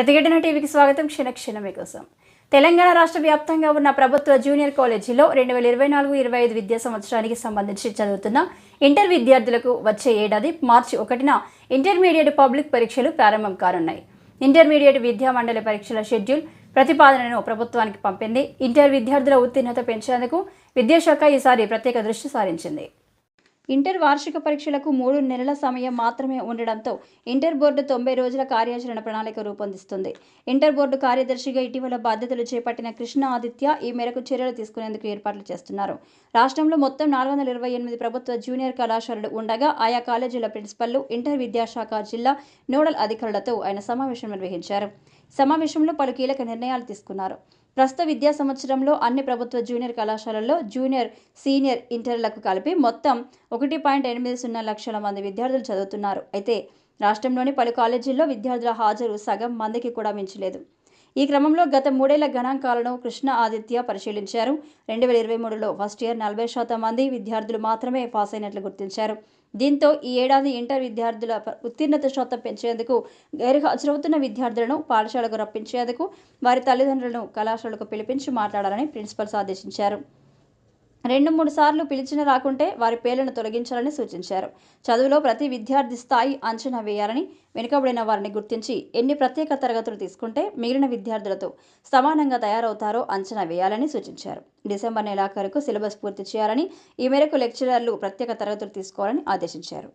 ప్రతిఘటన టీవీకి స్వాగతం. క్షణక్షణమే కోసం. తెలంగాణ రాష్ట్ర వ్యాప్తంగా ఉన్న ప్రభుత్వ జూనియర్ కాలేజీలో రెండు వేల ఇరవై నాలుగు ఇరవై ఐదు విద్యా సంవత్సరానికి సంబంధించి చదువుతున్న ఇంటర్ విద్యార్థులకు వచ్చే ఏడాది మార్చి ఒకటిన ఇంటర్మీడియట్ పబ్లిక్ పరీక్షలు ప్రారంభం కానున్నాయి. ఇంటర్మీడియట్ విద్యా మండలి పరీక్షల షెడ్యూల్ ప్రతిపాదనను ప్రభుత్వానికి పంపింది. ఇంటర్ విద్యార్థుల ఉత్తీర్ణత పెంచేందుకు విద్యాశాఖ ఈసారి ప్రత్యేక దృష్టి సారించింది. ఇంటర్ వార్షిక పరీక్షలకు మూడు నెలల సమయం మాత్రమే ఉండడంతో ఇంటర్ బోర్డు తొంభై రోజుల కార్యాచరణ ప్రణాళిక రూపొందిస్తుంది. ఇంటర్ బోర్డు కార్యదర్శిగా ఇటీవల బాధ్యతలు చేపట్టిన కృష్ణ ఆదిత్య ఈ మేరకు చర్యలు తీసుకునేందుకు ఏర్పాట్లు చేస్తున్నారు. రాష్ట్రంలో మొత్తం నాలుగు వందల ఇరవై ఎనిమిది ప్రభుత్వ జూనియర్ కళాశాలలు ఉండగా ఆయా కాలేజీల ప్రిన్సిపల్లు ఇంటర్ విద్యాశాఖ జిల్లా నోడల్ అధికారులతో ఆయన సమావేశం నిర్వహించారు. సమావేశంలో పలు కీలక నిర్ణయాలు తీసుకున్నారు. ప్రస్తుత విద్యా సంవత్సరంలో అన్ని ప్రభుత్వ జూనియర్ కళాశాలల్లో జూనియర్ సీనియర్ ఇంటర్లకు కలిపి మొత్తం ఒకటి పాయింట్ ఎనిమిది సున్నా లక్షల మంది విద్యార్థులు చదువుతున్నారు. అయితే రాష్ట్రంలోని పలు కాలేజీల్లో విద్యార్థుల హాజరు సగం మందికి కూడా మించలేదు. ఈ క్రమంలో గత మూడేళ్ళ గణాంకాలను కృష్ణ ఆదిత్య పరిశీలించారు. రెండు వేల ఇరవై మూడులో ఫస్ట్ ఇయర్ నలభై శాతం మంది విద్యార్థులు మాత్రమే పాస్ అయినట్లు గుర్తించారు. దీంతో ఈ ఏడాది ఇంటర్ విద్యార్థుల ఉత్తీర్ణత శాతం పెంచేందుకు గైర్హాజరవుతున్న విద్యార్థులను పాఠశాలకు రప్పించేందుకు వారి తల్లిదండ్రులను కళాశాలకు పిలిపించి మాట్లాడాలని ప్రిన్సిపల్స్ ఆదేశించారు రెండు మూడు సార్లు పిలిచిన రాకుంటే వారి పేర్లను తొలగించాలని సూచించారు. చదువులో ప్రతి విద్యార్థి స్థాయి అంచనా వేయాలని వెనుకబడిన వారిని గుర్తించి ఎన్ని ప్రత్యేక తరగతులు తీసుకుంటే మిగిలిన విద్యార్థులతో సమానంగా తయారవుతారో అంచనా వేయాలని సూచించారు. డిసెంబర్ నెలాఖరుకు సిలబస్ పూర్తి చేయాలని ఈ మేరకు లెక్చరర్లు ప్రత్యేక తరగతులు తీసుకోవాలని ఆదేశించారు.